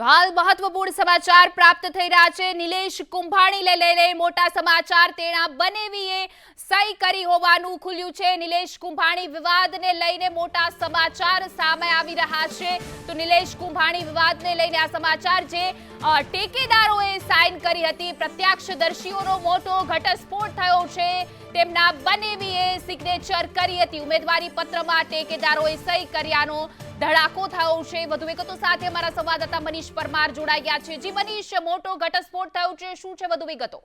તો હાલ મહત્વપૂર્ણ સમાચાર પ્રાપ્ત થઈ રહ્યા છે. નિલેશ કુંભાણીને લઈને મોટા સમાચાર તેના બનેવીએ સહી કરી હોવાનું ખુલ્યું છે. નિલેશ કુંભાણી વિવાદને લઈને મોટા સમાચાર સામે આવી રહ્યા છે. તો નિલેશ કુંભાણી વિવાદને લઈને આ સમાચાર જે ટેકેદારોએ સાઇન કરી હતી, પ્રત્યક્ષદર્શીઓનો મોટો ઘટસ્ફોટ થયો છે, તેમના બનેવીએ સિગ્નેચર કરી હતી. ઉમેદવારી પત્રમાં ટેકેદારોએ સહી કર્યાનો ધડાકો થયો છે. વધુ વિગતો સાથે અમારા સંવાદદાતા મનીષ પરમાર જોડાઈ ગયા છે. જી મનીષ, મોટો ઘટસ્ફોટ થયો છે. શું છે વધુ વિગતો?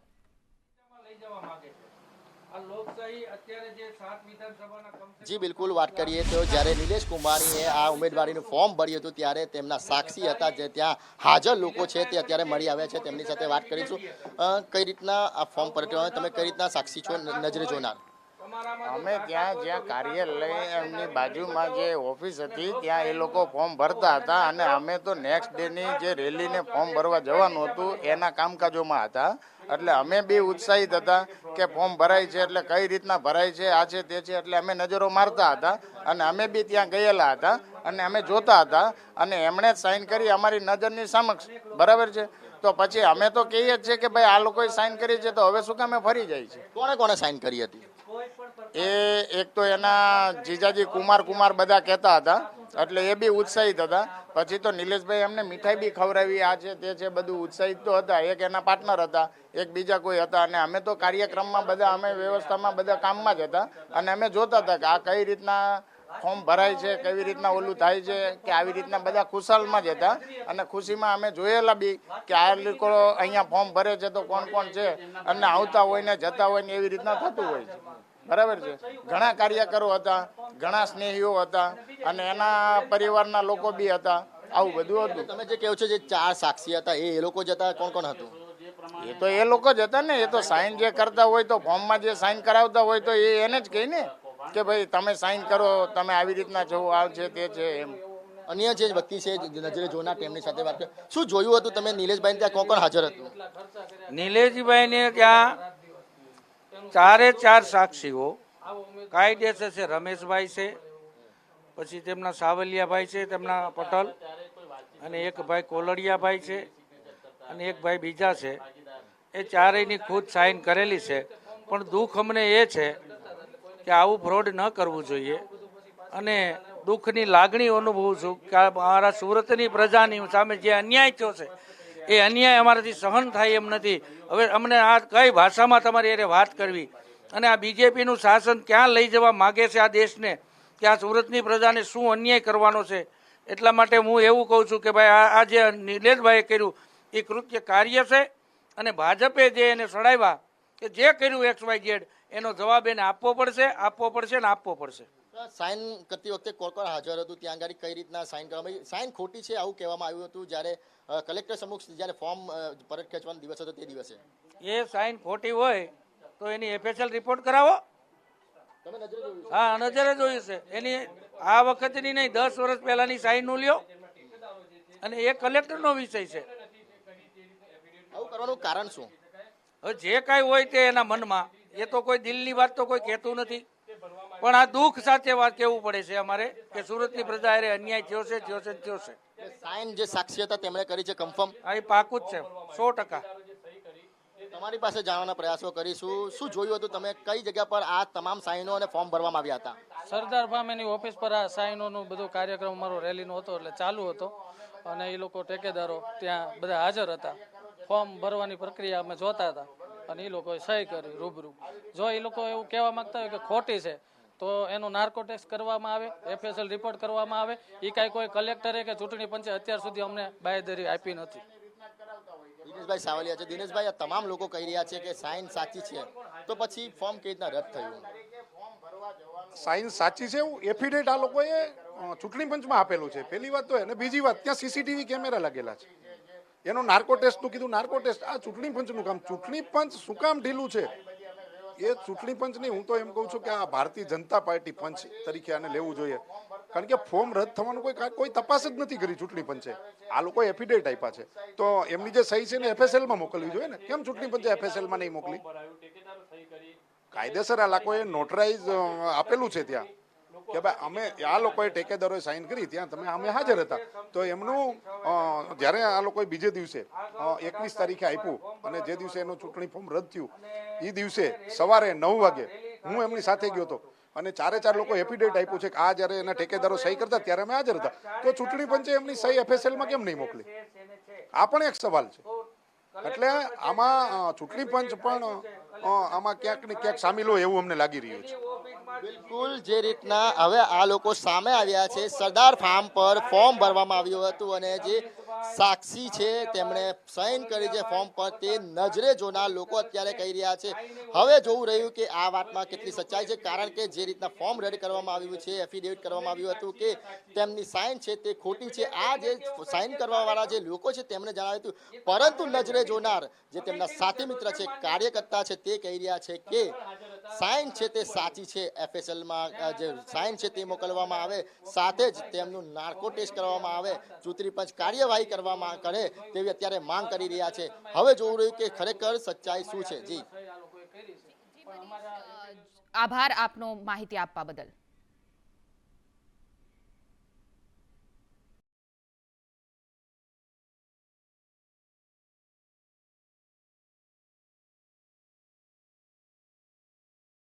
જી, બિલકુલ વાત કરીએ તો જ્યારે નિલેશ કુમારીએ આ ઉમેદવારીનું ફોર્મ ભર્યું હતું ત્યારે તેમના સાક્ષી હતા જે ત્યાં હાજર લોકો છે તે અત્યારે મળી આવ્યા છે. તેમની સાથે વાત કરીશું. કઈ રીતના આ ફોર્મ ભર્યું? તમે કઈ રીતના સાક્ષી છો? નજરે જોનાર. અમે ત્યાં જ્યાં કાર્યાલય એમની બાજુમાં જે ઓફિસ હતી ત્યાં એ લોકો ફોર્મ ભરતા હતા અને અમે તો નેક્સ્ટ ડેની જે રેલીને ફોર્મ ભરવા જવાનું હતું એના કામકાજોમાં હતા. એટલે અમે બી ઉત્સાહિત હતા કે ફોર્મ ભરાય છે એટલે કઈ રીતના ભરાય છે આ છે તે છે એટલે અમે નજરો મારતા હતા અને અમે બી ત્યાં ગયેલા હતા અને અમે જોતા હતા અને એમણે જ સાઇન કરી અમારી નજરની સમક્ષ બરાબર છે? તો પછી અમે તો કહીએ જ છે કે ભાઈ આ લોકોએ સાઇન કરી છે તો હવે શું કામે ફરી જાય છે? કોણે કોણે સાઇન કરી હતી? એ એક તો એના જીજાજી કુમાર કુમાર બધા કહેતા હતા, એટલે એ બી ઉત્સાહિત હતા. પછી તો નિલેશભાઈ એમને મીઠાઈ બી ખવડાવી, આ છે, તે છે, બધું ઉત્સાહિત તો હતા. એક એના પાર્ટનર હતા, એક બીજા કોઈ હતા. અને અમે તો કાર્યક્રમમાં બધા, અમે વ્યવસ્થામાં બધા કામમાં જ હતા. અને અમે જોતા હતા કે આ કઈ રીતના ફોર્મ ભરાય છે કેવી રીતના ઓલું થાય છે કે આવી રીતના બધા ખુશાલમાં જ હતા. અને ખુશીમાં અમે જોયેલા બી કે આ લોકો અહીંયા ફોર્મ ભરે છે તો કોણ કોણ છે અને આવતા હોય ને જતા હોય ને એવી રીતના થતું હોય છે. બરાબર છે? ઘણા કાર્યકરો હતા ઘણા સ્નેહીઓ હતા અને એના પરિવારના લોકો બી હતા. આવું બધું હતું. તમે જે કહો છો જે ચાર સાક્ષી હતા એ લોકો જતા કોણ કોણ હતું? એ તો એ લોકો જ હતા ને એ તો સાઈન જે કરતા હોય તો ફોર્મમાં જે સાઈન કરાવતા હોય તો એ એને જ કહે ને. કે ભાઈ તમે સાઈન કરો તમે આવી રીતના જવું આ છે તે છે એમ. અન્ય જે વ્યક્તિ છે નજરે જોનાર તેમની સાથે વાત કરી શું જોયું હતું તમે? નિલેશભાઈ ત્યાં કોણ કોણ હાજર હતું? નિલેશભાઈને ત્યાં ચારે ચાર સાક્ષીઓ. કાયદેસર છે રમેશભાઈ છે પછી તેમના સાવલિયાભાઈ છે તેમના પટલ અને એક ભાઈ કોલડિયાભાઈ છે અને એક ભાઈ બીજા છે. એ ચારેયની ખુદ સાઈન કરેલી છે. પણ દુઃખ અમને એ છે કે આવું ફ્રોડ ન કરવું જોઈએ. અને દુઃખની લાગણી અનુભવું છું કે મારા સુરતની પ્રજાની સામે જે અન્યાય થયો છે, એ અન્યાય અમારાથી સહન થાય એમ નથી. હવે અમને આ કઈ ભાષામાં તમારી એને વાત કરવી? અને આ બીજેપીનું શાસન ક્યાં લઈ જવા માગે છે આ દેશને? કે આ સુરતની પ્રજાને શું અન્યાય કરવાનો છે? એટલા માટે હું એવું કહું છું કે ભાઈ, આ આ જે નિલેશભાઈએ કર્યું, એ કૃત્ય કાર્ય છે. અને ભાજપે જે એને સડાવ્યા, કે જે કર્યું એક્સ વાય ઝેડ એનો જવાબ એને આપવો પડશે આપવો પડશે ને આપવો પડશે. સાઇન કરતી વખતે કોણ કોણ હાજર હતું ત્યાં આગળ કઈ રીતના સાઇન કરવામાં? સાઇન ખોટી છે આવું કહેવામાં આવ્યું હતું જ્યારે કલેક્ટર સમક્ષ જ્યારે ફોર્મ પરત ખેંચવાનો દિવસ હતો તે દિવસે. એ સાઈન ખોટી હોય તો એની એફએસએલ રિપોર્ટ કરાવો. હા નજરે જોયું છે. એની આ વખતની નહીં દસ વર્ષ પહેલાની સાઇનનું લ્યો. અને એ કલેક્ટરનો વિષય છે. આવું કરવાનું કારણ શું? હવે જે કાંઈ હોય તે એના મનમાં. એ તો કોઈ દિલની વાત તો કોઈ કહેતું નથી. પણ આ દુઃખ સાથે વાત કહેવું પડે છે અમારે? કે સુરતની પ્રજા હારે અન્યાય થયો છે થયો છે થયો છે. સાઇન જે સાક્ષી હતા તેમણે કરી છે કન્ફર્મ આ એ પાકું જ છે. સો ટકા. તમારી પાસે જાણવાના પ્રયાસો કરીશું. શું જોયું હતું તમે? કઈ જગ્યા પર આ તમામ સાઈનો અને ફોર્મ ભરવામાં આવ્યા હતા? સરદાર ફાર્મ એની ઓફિસ પર આ સાઈનોનું બધો કાર્યક્રમ અમારો રેલીનો હતો એટલે ચાલુ હતો. અને એ લોકો ટેકેદારો ત્યાં બધા હાજર હતા. ફોર્મ ભરવાની પ્રક્રિયા અમે જોતા હતા. અને એ લોકોએ સહી કરી રૂબરૂ. જો એ લોકો એવું કહેવા માંગતા હોય કે ખોટી છે તો એનું નાર્કો ટેસ્ટ કરવામાં આવે એફએસએલ રિપોર્ટ કરવામાં આવે. એ કાંઈ કોઈ કલેક્ટરે કે ચૂંટણી પંચે અત્યાર સુધી અમને બાયદરી આપી નથી. દિનેશભાઈ સાવલિયા છે. દિનેશભાઈ આ તમામ લોકો કહી રહ્યા છે કે સાઇન સાચી છે. તો પછી ફોર્મ કેવી રીતના રદ થયું? સાયન્સ સાચી છે એવું એફિડેટ આ લોકોએ ચૂંટણી પંચમાં આપેલું છે. પહેલી વાત તો એને બીજી વાત ત્યાં સીસીટીવી કેમેરા લાગેલા છે. એનો નાર્કો ટેસ્ટનું કીધું, નાર્કો ટેસ્ટ, આ ચૂંટણી પંચનું કામ, ચૂંટણી પંચ શું કામ ઢીલું છે? એ ચૂંટણી પંચની હું તો એમ કહું છું કે આ ભારતીય જનતા પાર્ટી પંચ તરીકે આને લેવું જોઈએ. કારણ કે ફોર્મ રદ થવાનું કોઈ કોઈ તપાસ જ નથી કરી ચૂંટણી પંચે. આ લોકો એફિડેટ આપ્યા છે. તો એમની જે સહી છે ને એફએસએલમાં મોકલવી જોઈએ ને? કેમ ચૂંટણી પંચે એફએસએલમાં નહીં મોકલી? કાયદેસર આ લોકોએ નોટરાઇઝ આપેલું છે ત્યાં. કે ભાઈ, અમે આ લોકોએ ટેકેદારોએ સાઈન કરી, ત્યાં તમે અમે હાજર હતા. તો એમનું જ્યારે આ લોકોએ બીજે દિવસે એકવીસ તારીખે આપ્યું અને જે દિવસે એનું ચૂંટણી ફોર્મ રદ થયું એ દિવસે સવારે નવ વાગે હું એમની સાથે ગયો હતો. અને ચારે ચાર લોકો એફિડેવિટ આપ્યું છે કે આ જ્યારે એના ટેકેદારો સહી કરતા ત્યારે અમે હાજર હતા. તો ચૂંટણી પંચે એમની સહી એફએસએલમાં કેમ નહીં મોકલી? આ પણ એક સવાલ છે. એટલે આમાં ચૂંટણી પંચ પણ આમાં ક્યાંક ને ક્યાંક સામેલ હોય એવું અમને લાગી રહ્યું છે. બિલકુલ, જે રીતના હવે આ લોકો સામે આવ્યા છે, સરદાર ફાર્મ પર ફોર્મ ભરવામાં આવ્યું હતું અને જે સાક્ષી છે, તેમણે સાઇન કરી છે ફોર્મ પર તે નજરે જોનાર લોકો અત્યારે કહી રહ્યા છે. હવે જોવું રહ્યું કે આ વાતમાં કેટલી સચ્ચાઈ છે, કારણ કે જે રીતના ફોર્મ રેડી કરવામાં આવ્યું છે એફિડેવિટ કરવામાં આવ્યું હતું કે તેમની સાઇન છે તે ખોટી છે. આ જે સાઇન કરવાવાળા જે લોકો છે, તેમણે જણાવ્યું હતું. પરંતુ નજરે જોનાર જે તેમના સાથી મિત્ર છે, કાર્યકર્તા છે, તે કહી રહ્યા છે કે સાઇન છે તે સાચી છે એફએસએલમાં જે સાઇન છે તે મોકલવામાં આવે સાથે જ તેમનું નાર્કો ટેસ્ટ કરવામાં આવે ચૂંટણી પંચ કાર્યવાહી કરવામાં કરે તેવી અત્યારે માંગ કરી રહ્યા છે હવે જોવું રહ્યું કે ખરેખર સચ્ચાઈ શું છે જી આભાર આપનો માહિતી આપવા બદલ